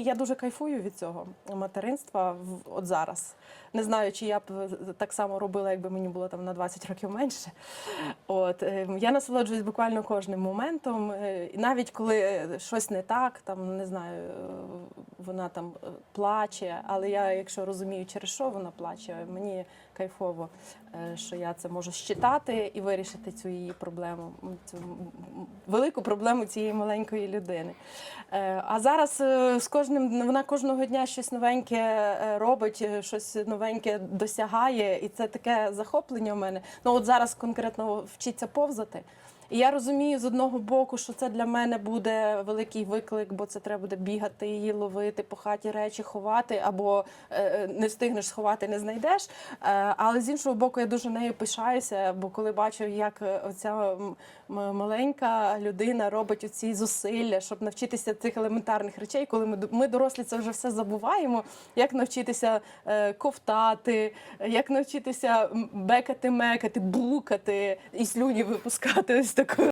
Я дуже кайфую від цього материнства от зараз. Не знаю, чи я б е, так само робила, якби мені було там на 20 років менше. От е, я насолоджуюсь буквально кожним моментом. е, І навіть коли щось не так, там не знаю, вона там плаче, але я, якщо розумію, через що вона плаче, мені кайфово, що я це можу щитати і вирішити цю її проблему, цю велику проблему цієї маленької людини. А зараз з кожним вона кожного дня щось новеньке е, робить, е, щось новеньке досягає, і це таке захоплення в мене. Ну от зараз конкретно вчиться повзати. І я розумію з одного боку, що це для мене буде великий виклик, бо це треба буде бігати, її ловити, по хаті речі ховати, або е, не встигнеш сховати, не знайдеш. Е, але з іншого боку, я дуже нею пишаюся, бо коли бачу, як е, оця маленька людина робить оці зусилля, щоб навчитися цих елементарних речей, коли ми, ми дорослі це вже все забуваємо, як навчитися е, ковтати, як навчитися бекати, мекати, букати і слюні випускати ось 듣고